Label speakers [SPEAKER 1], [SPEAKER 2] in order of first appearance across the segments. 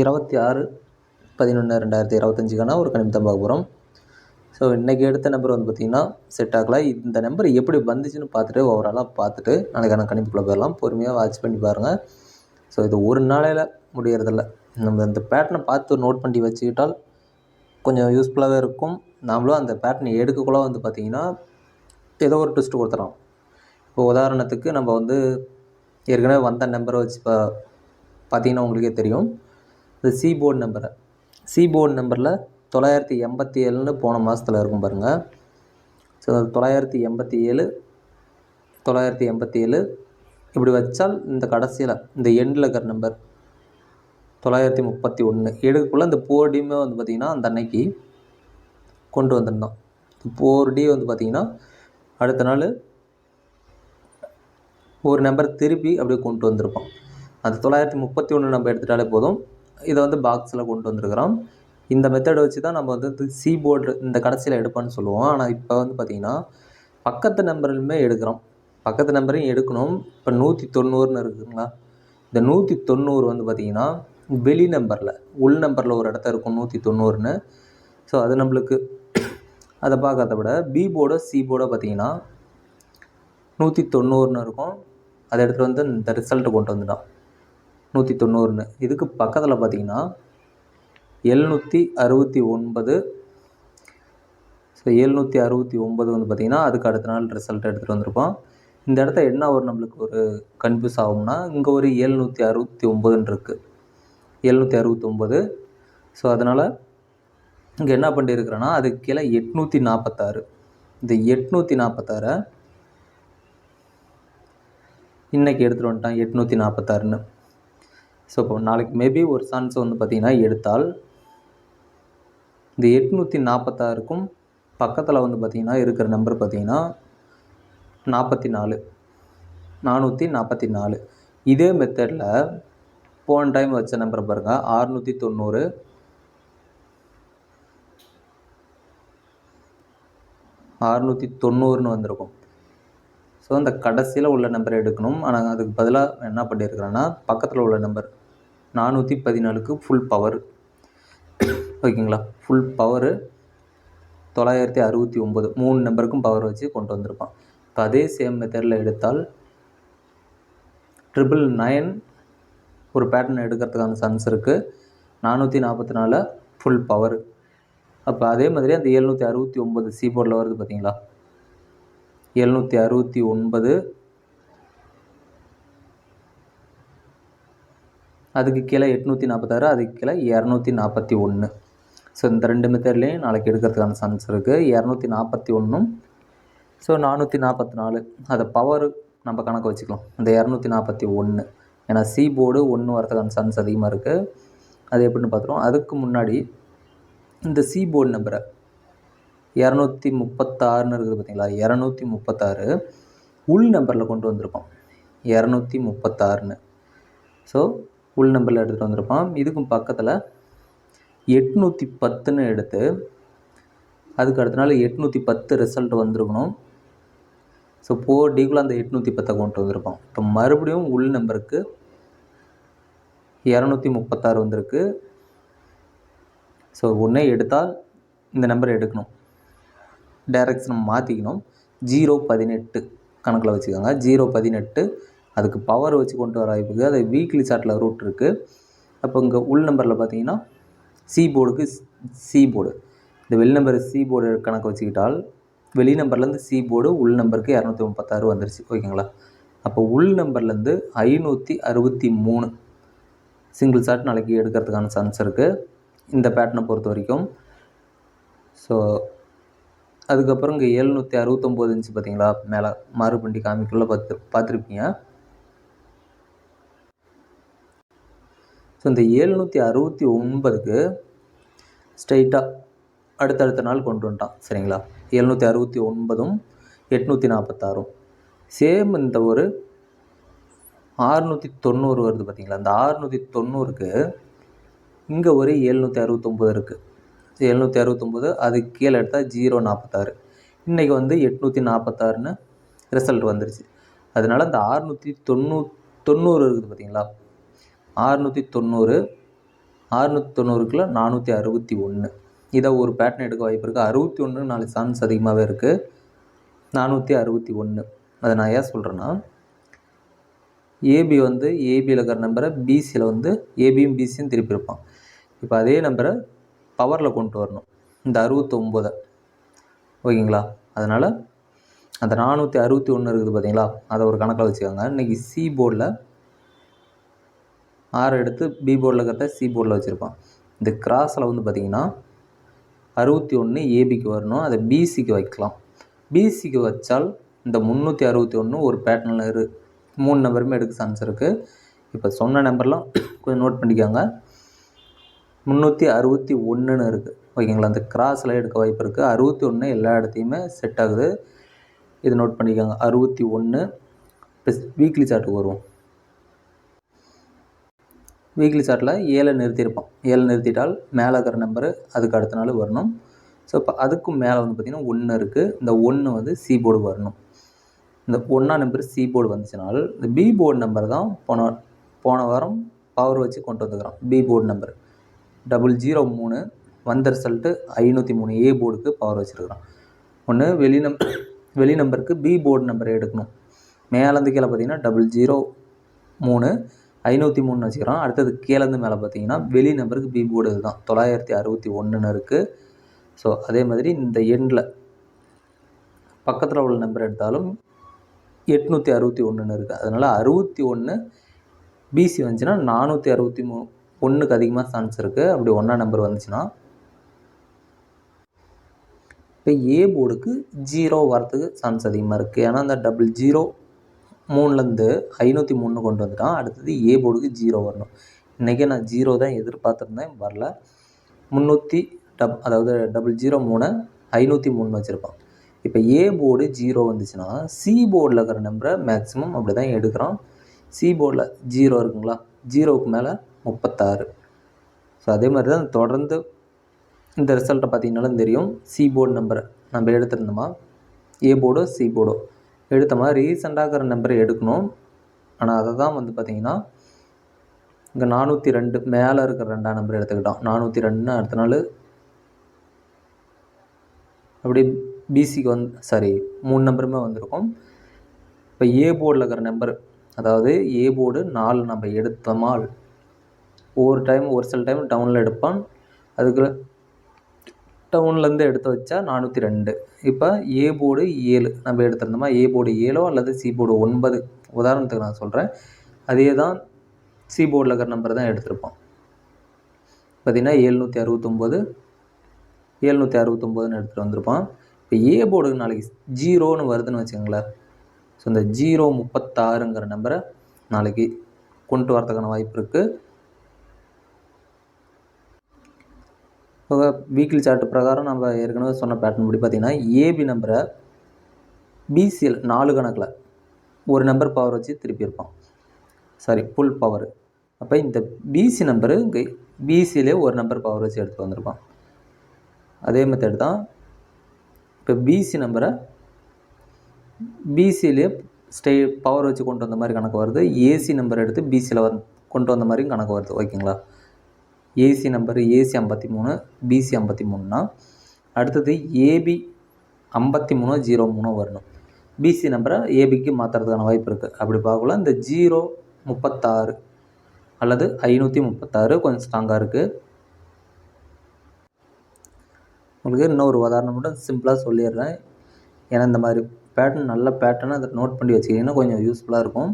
[SPEAKER 1] இருபத்தி ஆறு பதினொன்று ரெண்டாயிரத்தி இருபத்தஞ்சிக்கான ஒரு கணிப்பு தான் பார்க்க போகிறோம் ஸோ இன்றைக்கி எடுத்த நம்பர் வந்து பார்த்திங்கன்னா செட் ஆகலை. இந்த நம்பர் எப்படி வந்துச்சுன்னு பார்த்துட்டு ஓவராலாக பார்த்துட்டு நாளைக்கான கணிப்புக்குள்ளே போயிடலாம். பொறுமையாக வாட்ச் பண்ணி பாருங்கள் ஸோ இது ஒரு நாளையில் முடியறதில்ல. நம்ம இந்த பேட்டர்னை பார்த்து நோட் பண்ணி வச்சுக்கிட்டால் கொஞ்சம் யூஸ்ஃபுல்லாகவே இருக்கும். நாமளும் அந்த பேட்டர்னை எடுக்கக்குள்ள வந்து பார்த்திங்கன்னா ஏதோ ஒரு ட்விஸ்ட் கொடுத்துறோம் இப்போ உதாரணத்துக்கு நம்ம வந்து ஏற்கனவே வந்த நம்பரை வச்சு பா பார்த்தீங்கன்னா உங்களுக்கே தெரியும். இந்த சி போர்டு நம்பரை சி போர்டு நம்பரில் தொள்ளாயிரத்தி எண்பத்தி ஏழுன்னு போன மாதத்தில் இருக்கும் பாருங்கள் ஸோ தொள்ளாயிரத்தி எண்பத்தி ஏழு தொள்ளாயிரத்தி எண்பத்தி ஏழு. இப்படி வச்சால் இந்த கடைசியில் இந்த எண்டில் இருக்கிற நம்பர் தொள்ளாயிரத்தி முப்பத்தி ஒன்று எடுக்கக்குள்ளே இந்த போர்டியுமே வந்து பார்த்திங்கன்னா அந்த அன்னைக்கு கொண்டு வந்திருந்தோம் போர் டி வந்து பார்த்திங்கன்னா அடுத்த நாள் ஒரு நம்பர் திருப்பி அப்படியே கொண்டு வந்திருப்போம். அந்த தொள்ளாயிரத்தி முப்பத்தி ஒன்று நம்ம எடுத்துட்டாலே போதும். இதை வந்து பாக்ஸில் கொண்டு வந்திருக்கிறோம். இந்த மெத்தடை வச்சு தான் நம்ம வந்து சி போர்டு இந்த கடைசியில் எடுப்போம்னு சொல்லுவோம். ஆனால் இப்போ வந்து பார்த்திங்கன்னா பக்கத்து நம்பர்லையுமே எடுக்கிறோம். பக்கத்து நம்பரையும் எடுக்கணும். இப்போ நூற்றி தொண்ணூறுன்னு இருக்குங்களா? இந்த நூற்றி தொண்ணூறு வந்து பார்த்திங்கன்னா வெளி நம்பரில் உள் நம்பரில் ஒரு இடத்த இருக்கும் நூற்றி தொண்ணூறுன்னு. ஸோ அது நம்மளுக்கு அதை பார்க்கறத விட பி போர்டோ சி போர்டோ பார்த்திங்கன்னா நூற்றி தொண்ணூறுன்னு இருக்கும். அதை எடுத்துகிட்டு வந்து இந்த ரிசல்ட்டை கொண்டு வந்துட்டான் நூற்றி தொண்ணூறுன்னு இதுக்கு பக்கத்தில் பார்த்திங்கன்னா எழுநூற்றி அறுபத்தி ஒன்பது. ஸோ எழுநூற்றி அறுபத்தி ஒன்பது வந்து பார்த்திங்கன்னா அதுக்கு அடுத்த நாள் ரிசல்ட் எடுத்துகிட்டு வந்திருப்போம் இந்த இடத்த என்ன ஒரு நம்மளுக்கு ஒரு கன்ஃபியூஸ் ஆகும்னா இங்கே ஒரு எழுநூற்றி அறுபத்தி ஒம்பதுன்னு இருக்குது எழுநூற்றி அறுபத்தொம்பது ஸோ அதனால் இங்கே என்ன பண்ணியிருக்கிறேன்னா அதுக்கு கீழே எட்நூற்றி நாற்பத்தாறு இந்த எட்நூற்றி நாற்பத்தாறை இன்றைக்கி எடுத்துகிட்டு வந்துட்டான் எட்நூற்றி நாற்பத்தாறுன்னு ஸோ இப்போ நாளைக்கு மேபி ஒரு சான்ஸ் வந்து பார்த்திங்கன்னா எடுத்தால் இந்த எட்நூற்றி நாற்பத்தாறுக்கும் பக்கத்தில் வந்து பார்த்திங்கன்னா இருக்கிற நம்பர் பார்த்திங்கன்னா நாற்பத்தி நாலு நானூற்றி நாற்பத்தி நாலு இதே மெத்தடில் போன டைம் வச்ச நம்பர் பாருங்கள் ஆறுநூற்றி தொண்ணூறு ஆறுநூற்றி தொண்ணூறுன்னு வந்திருக்கும். ஸோ அந்த கடைசியில் உள்ள நம்பரை எடுக்கணும். ஆனால் அதுக்கு பதிலாக என்ன பண்ணியிருக்கிறேன்னா பக்கத்தில் உள்ள நம்பர் நானூற்றி பதினாலுக்கு ஃபுல் பவர் ஓகேங்களா? ஃபுல் பவரு தொள்ளாயிரத்தி அறுபத்தி ஒம்பது மூணு நம்பருக்கும் பவர் வச்சு கொண்டு வந்திருப்பான் இப்போ அதே சேம் மெத்தடில் எடுத்தால் ட்ரிபிள் நைன் ஒரு பேட்டர்ன் எடுக்கிறதுக்கான சான்ஸ் இருக்குது நானூற்றி நாற்பத்தி நாலு ஃபுல் பவர் அப்போ அதே மாதிரி அந்த எழுநூற்றி அறுபத்தி ஒம்பது சி போர்டில் வருது பார்த்தீங்களா எழுநூற்றி அறுபத்தி ஒன்பது அதுக்கு கீழே எட்நூற்றி நாற்பத்தாறு அதுக்கு கீழே இரநூத்தி நாற்பத்தி ஒன்று ஸோ இந்த ரெண்டு மெத்தட்லேயும் நாளைக்கு எடுக்கிறதுக்கான சான்ஸ் இருக்குது இரநூத்தி நாற்பத்தி ஒன்றும் ஸோ நானூற்றி நாற்பத்தி நாலு. அதை பவர் நம்ம கணக்கு வச்சுக்கலாம். இந்த இரநூத்தி நாற்பத்தி ஒன்று ஏன்னா சி போர்டு ஒன்று வரதுக்கான சான்ஸ் அதிகமாக இருக்குது அது எப்படின்னு பார்த்துருவோம். அதுக்கு முன்னாடி இந்த சி போர்டு நம்பரை இரநூத்தி முப்பத்தாறுன்னு இருக்குது பார்த்தீங்களா? இரநூத்தி முப்பத்தாறு உள் நம்பரில் கொண்டு வந்திருப்போம் இரநூத்தி முப்பத்தாறுன்னு. ஸோ உள் நம்பரில் எடுத்துகிட்டு வந்திருப்பான் இதுக்கும் பக்கத்தில் எட்நூற்றி பத்துன்னு எடுத்து அதுக்கு அடுத்த நாள் எட்நூற்றி பத்து ரிசல்ட் வந்திருக்கணும். ஸோ போர் டிக்குள்ளே அந்த எட்நூற்றி பத்தை கொண்டு வந்திருப்போம். இப்போ மறுபடியும் உள் நம்பருக்கு இரநூத்தி முப்பத்தாறு வந்திருக்கு. ஸோ ஒன்றே எடுத்தால் இந்த நம்பரை எடுக்கணும். டைரக்ஷன் மாற்றிக்கணும் ஜீரோ பதினெட்டு கணக்கில் வச்சுக்கோங்க. ஜீரோ பதினெட்டு அதுக்கு பவர் வச்சு கொண்டு வர வாய்ப்புக்கு அது வீக்லி சார்ட்டில் ரூட் இருக்குது அப்போ இங்கே உள் நம்பரில் பார்த்தீங்கன்னா சி போர்டுக்கு சி போர்டு இந்த வெளி நம்பர் சி போர்டு கணக்கு வச்சுக்கிட்டால் வெளி நம்பர்லேருந்து சி போர்டு உள் நம்பருக்கு இரநூத்தி முப்பத்தாறு வந்துருச்சு. ஓகேங்களா அப்போ உள் நம்பர்லேருந்து ஐநூற்றி அறுபத்தி மூணு சிங்கிள் ஷாட் நாளைக்கு எடுக்கிறதுக்கான சான்ஸ் இருக்குது இந்த பேட்டனை பொறுத்த வரைக்கும். ஸோ அதுக்கப்புறம் இங்கே எழுநூற்றி அறுபத்தொம்போது இருந்துச்சு பார்த்தீங்களா மேலே மாறுபண்டி காமிக்குள்ளே பார்த்து பார்த்துருப்பீங்க ஸோ இந்த ஏழ்நூற்றி அறுபத்தி ஒன்பதுக்கு ஸ்ட்ரைட்டாக அடுத்தடுத்த நாள் கொண்டு வந்துட்டான் சரிங்களா? எழுநூற்றி அறுபத்தி ஒன்பதும் எட்நூற்றி நாற்பத்தாறும் சேம் இந்த ஒரு ஆறுநூற்றி தொண்ணூறு வருது பார்த்தீங்களா இந்த ஆறுநூற்றி தொண்ணூறுக்கு இங்கே ஒரு எழுநூற்றி அறுபத்தொம்போது இருக்குது எழுநூற்றி அறுபத்தொம்போது அதுக்கு கீழே எடுத்தால் ஜீரோ நாற்பத்தாறு இன்றைக்கி வந்து எட்நூற்றி நாற்பத்தாறுன்னு ரிசல்ட் வந்துருச்சு. அதனால் இந்த ஆறுநூற்றி தொண்ணூ தொண்ணூறு இருக்குது பார்த்தீங்களா ஆறுநூற்றி தொண்ணூறு ஆறுநூற்றி தொண்ணூறுக்குள்ள நானூற்றி அறுபத்தி ஒன்று இதை ஒரு பேட்டர்ன் எடுக்க வாய்ப்பு இருக்குது அறுபத்தி ஒன்று நாலு சான்ஸ் அதிகமாகவே இருக்குது நானூற்றி அறுபத்தி ஒன்று அதை நான் ஏன் சொல்கிறேன்னா ஏபி வந்து ஏபியில் இருக்கிற நம்பரை பிசியில் வந்து ஏபியும் பிசியும் திருப்பியிருப்பான் இப்போ அதே நம்பரை பவரில் கொண்டு வரணும். இந்த அறுபத்தொம்போதை. ஓகேங்களா? அதனால் அந்த நானூற்றி அறுபத்தி ஒன்று இருக்குது பார்த்தீங்களா அதை ஒரு கணக்கில் வச்சுக்கோங்க. இன்றைக்கி சி போர்டில் ஆறு எடுத்து பி போர்டில் இருக்கிறத சி போர்டில் வச்சுருப்பான் இந்த கிராஸில் வந்து பார்த்திங்கன்னா அறுபத்தி ஒன்று ஏபிக்கு வரணும். அதை பிசிக்கு வைக்கலாம். பிசிக்கு வச்சால் இந்த முந்நூற்றி அறுபத்தி ஒன்று ஒரு பேட்டர்னில் இரு. மூணு நம்பருமே எடுக்க சான்ஸ் இருக்குது இப்போ சொன்ன நம்பர்லாம் கொஞ்சம் நோட் பண்ணிக்கோங்க. முந்நூற்றி அறுபத்தி ஒன்றுன்னு இருக்குது ஓகேங்களா? அந்த கிராஸில் எடுக்க வாய்ப்பு இருக்குது அறுபத்தி ஒன்று எல்லா இடத்தையுமே செட் ஆகுது. இது நோட் பண்ணிக்கோங்க. அறுபத்தி ஒன்று இப்போ வீக்லி சார்ட்டுக்கு வருவோம். வீக்லி சார்ட்டில் ஏழை நிறுத்தியிருப்போம் ஏழை நிறுத்திட்டால் மேலே இருக்கிற நம்பரு அதுக்கு அடுத்த நாள் வரணும். ஸோ இப்போ அதுக்கும் மேலே வந்து பார்த்திங்கன்னா ஒன்று இருக்குது இந்த ஒன்று வந்து சி போர்டு வரணும். இந்த ஒன்றா நம்பர் சி போர்டு வந்துச்சுனால் இந்த பி போர்டு நம்பர் தான் போன போன வாரம் பவர் வச்சு கொண்டு வந்துக்கிறோம் B board number double zero மூணு வந்த ரிசல்ட்டு ஐநூற்றி மூணு ஏ போர்டுக்கு பவர் வச்சுருக்குறோம் ஒன்று வெளி நம்பர் வெளி நம்பருக்கு பி போர்டு நம்பர் எடுக்கணும். மேலேருந்து கீழே பார்த்தீங்கன்னா டபுள் ஜீரோ மூணு ஐநூற்றி மூணு வச்சுக்கிறோம். அடுத்தது கீழேருந்து மேலே பார்த்தீங்கன்னா வெளி நம்பருக்கு பி போர்டு இதுதான். தொள்ளாயிரத்தி அறுபத்தி ஒன்றுன்னு இருக்குது ஸோ அதே மாதிரி இந்த எண்ணில் பக்கத்தில் உள்ள நம்பர் எடுத்தாலும் எட்நூற்றி அறுபத்தி ஒன்றுன்னு இருக்குது அதனால் அறுபத்தி ஒன்று பிசி வந்துச்சுன்னா நானூற்றி அறுபத்தி மூ ஒன்றுக்கு அதிகமாக சான்ஸ் இருக்குது அப்படி ஒன்றா நம்பர் வந்துச்சுன்னா இப்போ ஏ போர்டுக்கு ஜீரோ வரத்துக்கு சான்ஸ் அதிகமாக இருக்குது ஏன்னா அந்த டபுள் ஜீரோ மூணுலேருந்து ஐநூற்றி மூணு கொண்டு வந்துட்டான். அடுத்தது ஏ போர்டுக்கு ஜீரோ வரணும். இன்றைக்கே நான் ஜீரோ தான் எதிர்பார்த்துருந்தேன் வரல. முந்நூற்றி டப் அதாவது டபுள் ஜீரோ மூணு ஐநூற்றி மூணு வச்சுருப்பான். இப்போ ஏ போர்டு ஜீரோ வந்துச்சுன்னா சி போர்டில் இருக்கிற நம்பரை மேக்ஸிமம் அப்படி தான் எடுக்கிறோம். சி போர்டில் ஜீரோ இருக்குங்களா? ஜீரோவுக்கு மேலே முப்பத்தாறு. ஸோ அதே மாதிரி தான் தொடர்ந்து இந்த ரிசல்ட்டை பார்த்தீங்கன்னாலும் தெரியும். சி போர்டு நம்பரை நம்ம எடுத்திருந்தோமா? ஏ போர்டோ சி போர்டோ? எடுத்த மாதிரி ரீசெண்டாக இருக்கிற நம்பரை எடுக்கணும். ஆனால் அதை தான் வந்து பார்த்திங்கன்னா இங்கே நானூற்றி ரெண்டு மேலே இருக்கிற ரெண்டாம் நம்பர் எடுத்துக்கிட்டோம். நானூற்றி ரெண்டுன்னு அடுத்த நாள் அப்படி பிசிக்கு வந்து சாரி மூணு நம்பருமே வந்திருக்கும். இப்போ ஏ போர்டில் இருக்கிற நம்பர் அதாவது ஏ போர்டு நாலு நம்ம எடுத்தோமால் ஒவ்வொரு டைம் ஒரு சில டைம் டவுனில் எடுப்பான். அதுக்கு டவுன்லேருந்து எடுத்து வச்சா நானூற்றி ரெண்டு. இப்போ ஏ போர்டு ஏழு. நம்ம எடுத்திருந்தோமா? ஏ போர்டு ஏழோ அல்லது சி போர்டு ஒன்பது? உதாரணத்துக்கு நான் சொல்கிறேன் அதே தான் சி போர்டில் இருக்கிற நம்பர் தான் எடுத்திருப்போம். பார்த்திங்கன்னா ஏழ்நூற்றி அறுபத்தொம்போது ஏழ்நூற்றி அறுபத்தொம்போதுன்னு எடுத்துகிட்டு வந்திருப்பான் இப்போ ஏ போர்டுக்கு நாளைக்கு ஜீரோன்னு வருதுன்னு வச்சுக்கோங்களேன். ஸோ இந்த ஜீரோ முப்பத்தாறுங்கிற நம்பரை நாளைக்கு கொண்டு வரதுக்கான வாய்ப்பு இருக்குது இப்போ வீக்லி சார்ட் பிரகாரம் நம்ம ஏற்கனவே சொன்ன பேட்டர்ன் படி பார்த்திங்கன்னா ஏபி நம்பரை பிசிஎல் நாலு கணக்கில் ஒரு நம்பர் பவர் வச்சு திருப்பி இருப்பான். சாரி ஃபுல் பவர் அப்போ இந்த பிசி நம்பரு இங்கே பிசியிலே ஒரு நம்பர் பவர் வச்சு எடுத்து வந்திருப்பான். அதே மெத்தட் தான் இப்போ பிசி நம்பரை பிசியிலே ஸ்டே பவர் வச்சு கொண்டு வந்த மாதிரி கணக்கு வருது. ஏசி நம்பர் எடுத்து பிசியில் வந்து கொண்டு வந்த மாதிரியும் கணக்கு வருது. ஓகேங்களா ஏசி நம்பர் ஏசி ஐம்பத்தி மூணு பிசி ஐம்பத்தி மூணுனா அடுத்தது ஏபி ஐம்பத்தி மூணு ஜீரோ மூணு வரணும். பிசி நம்பரை ஏபிக்கு மாற்றுறதுக்கான வாய்ப்பு இருக்குது அப்படி பார்க்கலாம் இந்த ஜீரோ முப்பத்தாறு அல்லது ஐநூற்றி முப்பத்தாறு கொஞ்சம் ஸ்ட்ராங்காக இருக்குது உங்களுக்கு இன்னும் ஒரு உதாரணம் மட்டும் சிம்பிளாக சொல்லிடுறேன். ஏன்னா இந்த மாதிரி பேட்டர்ன் நல்ல பேட்டர்னை அதை நோட் பண்ணி வச்சுக்கிட்டிங்கன்னா கொஞ்சம் யூஸ்ஃபுல்லாக இருக்கும்.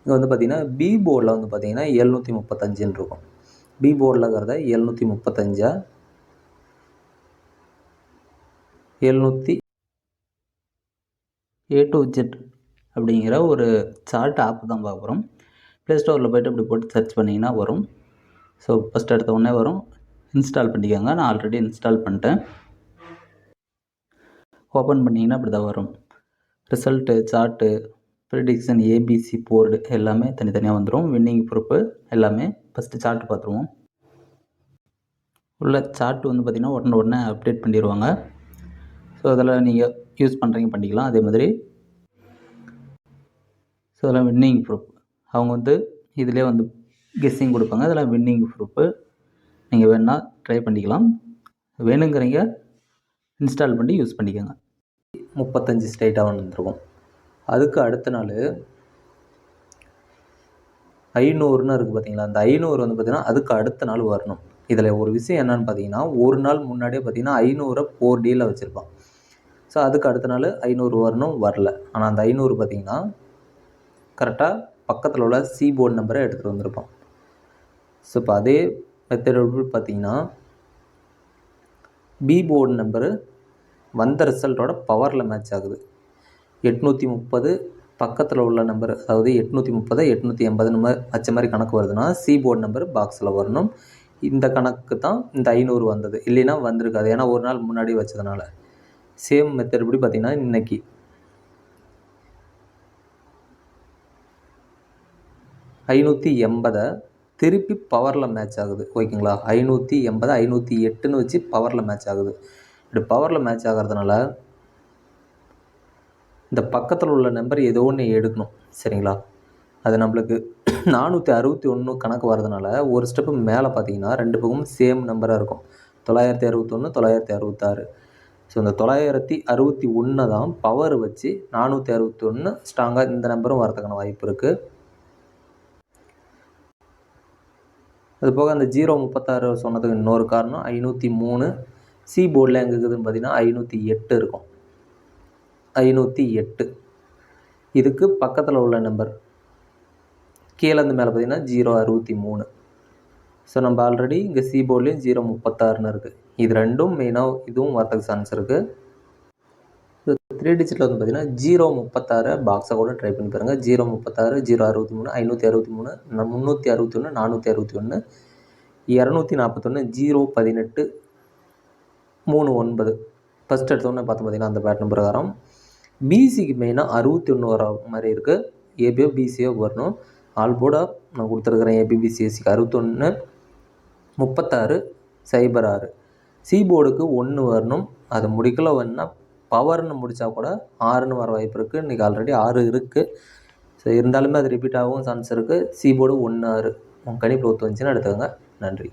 [SPEAKER 1] இங்கே வந்து பார்த்திங்கன்னா பி போர்டில் வந்து பார்த்திங்கன்னா எழுநூற்றி முப்பத்தஞ்சுன்னு இருக்கும். பி போர்டில் இருக்கிறத எழுநூற்றி முப்பத்தஞ்சா? எழுநூற்றி ஏ டு ஜெட் அப்படிங்கிற ஒரு சார்ட் ஆப் தான் பார்க்க போகிறோம் ப்ளே ஸ்டோரில் போய்ட்டு இப்படி போட்டு சர்ச் பண்ணிங்கன்னா வரும். ஸோ ஃபஸ்ட் எடுத்த உடனே வரும். இன்ஸ்டால் பண்ணிக்கோங்க. நான் ஆல்ரெடி இன்ஸ்டால் பண்ணிட்டேன். ஓப்பன் பண்ணிங்கன்னா இப்படி தான் வரும். Result chart prediction ABC board எல்லாமே தனித்தனியாக வந்துடும் வின்னிங் ப்ரூஃபு எல்லாமே ஃபஸ்ட்டு சார்ட் பார்த்துருவோம் உள்ள சார்ட் வந்து பார்த்திங்கன்னா உடனே உடனே அப்டேட் பண்ணிடுவாங்க ஸோ அதில் நீங்கள் யூஸ் பண்ணுறீங்க பண்ணிக்கலாம். அதே மாதிரி ஸோ அதெல்லாம் வின்னிங் ப்ரூஃப் அவங்க வந்து இதிலே வந்து கெஸ்ஸிங் கொடுப்பாங்க. அதெல்லாம் வின்னிங் ப்ரூஃபு
[SPEAKER 2] நீங்கள் வேணால் ட்ரை பண்ணிக்கலாம். வேணுங்கிறீங்க இன்ஸ்டால் பண்ணி யூஸ் பண்ணிக்கோங்க.
[SPEAKER 1] முப்பத்தஞ்சு ஸ்ட்ரைட்டாக வந்துருக்கும். அதுக்கு அடுத்த நாள் ஐநூறுன்னு இருக்குது பார்த்தீங்களா அந்த ஐநூறு வந்து பார்த்திங்கன்னா அதுக்கு அடுத்த நாள் வரணும். இதில் ஒரு விஷயம் என்னன்னு பார்த்தீங்கன்னா ஒரு நாள் முன்னாடியே பார்த்தீங்கன்னா ஐநூறை ஃபோர் டீல வச்சுருப்பான். ஸோ அதுக்கு அடுத்த நாள் ஐநூறு வரணும் வரல. ஆனால் அந்த ஐநூறு பார்த்தீங்கன்னா கரெக்டாக பக்கத்தில் உள்ள சி போர்டு நம்பரை எடுத்துகிட்டு வந்திருப்பான். ஸோ இப்போ அதே மெத்தட் பார்த்தீங்கன்னா பி போர்டு நம்பரு வந்த ரிசல்ட்டோட பவரில் மேட்ச் ஆகுது. எட்நூற்றி முப்பது பக்கத்தில் உள்ள நம்பர் அதாவது எட்நூற்றி முப்பது எட்நூற்றி எண்பது நம்ம வச்ச மாதிரி கணக்கு வருதுன்னா சி போர்டு நம்பர் பாக்ஸில் வரணும். இந்த கணக்கு தான் இந்த ஐநூறு வந்தது. இல்லைன்னா வந்திருக்காது. ஏன்னா ஒரு நாள் முன்னாடி வச்சதுனால. சேம் மெத்தட் படி பார்த்திங்கன்னா இன்னைக்கு. ஐநூற்றி எண்பதை திருப்பி பவரில் மேட்ச் ஆகுது. ஓகேங்களா? ஐநூற்றி எண்பது ஐநூற்றி எட்டுன்னு வச்சு பவரில் மேட்ச் ஆகுது. இப்படி பவரில் மேட்ச் ஆகிறதுனால இந்த பக்கத்தில் உள்ள நம்பர் ஏதோ ஒன்று எடுக்கணும். சரிங்களா? அது நம்மளுக்கு நானூற்றி அறுபத்தி ஒன்று கணக்கு வரதுனால ஒரு ஸ்டெப்பு மேலே பார்த்தீங்கன்னா ரெண்டு பக்கமும் சேம் நம்பராக இருக்கும். தொள்ளாயிரத்தி அறுபத்தொன்று தொள்ளாயிரத்தி அறுபத்தாறு. ஸோ இந்த தொள்ளாயிரத்தி அறுபத்தி ஒன்று தான் பவர் வச்சு நானூற்றி அறுபத்தி ஒன்று ஸ்ட்ராங்காக இந்த நம்பரும் வரதுக்கான வாய்ப்பு இருக்குது அது போக அந்த ஜீரோ முப்பத்தாறு சொன்னதுக்கு இன்னொரு காரணம் ஐநூற்றி மூணு சி போர்டில் எங்கே இருக்குதுன்னு பார்த்தீங்கன்னா ஐநூற்றி எட்டு இருக்கும். ஐநூற்றி எட்டு. இதுக்கு பக்கத்தில் உள்ள நம்பர் கீழேருந்து மேலே பார்த்தீங்கன்னா ஜீரோ அறுபத்தி மூணு. ஸோ நம்ம ஆல்ரெடி இங்கே சி போர்ட்லேயும் ஜீரோ முப்பத்தாறுன்னு இருக்குது இது ரெண்டும் மெயினாக இதுவும் வரதுக்கு சான்ஸ் இருக்குது த்ரீ டிஜிட்டில் வந்து பார்த்தீங்கன்னா ஜீரோ முப்பத்தாறு பாக்ஸை கூட ட்ரை பண்ணி பாருங்கள் ஜீரோ முப்பத்தாறு ஜீரோ அறுபத்தி மூணு ஐநூற்றி அறுபத்தி மூணு முந்நூற்றி அறுபத்தி ஒன்று நானூற்றி அறுபத்தி ஒன்று இரநூத்தி நாற்பத்தொன்று ஜீரோ பதினெட்டு மூணு ஒன்பது. ஃபஸ்ட் எடுத்தோன்னே பார்த்து பார்த்தீங்கன்னா அந்த பேட் நம்பர் பிரகாரம் பிசிக்கு மெயினாக அறுபத்தி ஒன்று வர மாதிரி இருக்குது ஏபியோ பிசியோ வரணும். ஆல் போர்டாக நான் கொடுத்துருக்குறேன் ஏபிபிசிஎஸ்சிக்கு அறுபத்தொன்று முப்பத்தாறு சைபர் ஆறு. சி போர்டுக்கு ஒன்று வரணும். அது முடிக்கல வேணுன்னா பவர்னு முடித்தா கூட ஆறுன்னு வர வாய்ப்பு இருக்குது இன்றைக்கி ஆல்ரெடி ஆறு இருக்குது ஸோ இருந்தாலுமே அது ரிப்பீட் ஆகவும் சான்ஸ் இருக்குது சி போர்டு ஒன்று ஆறு. உங்கள் கணிப்பில் ஒத்து வந்துச்சுன்னா எடுத்துக்கோங்க. நன்றி.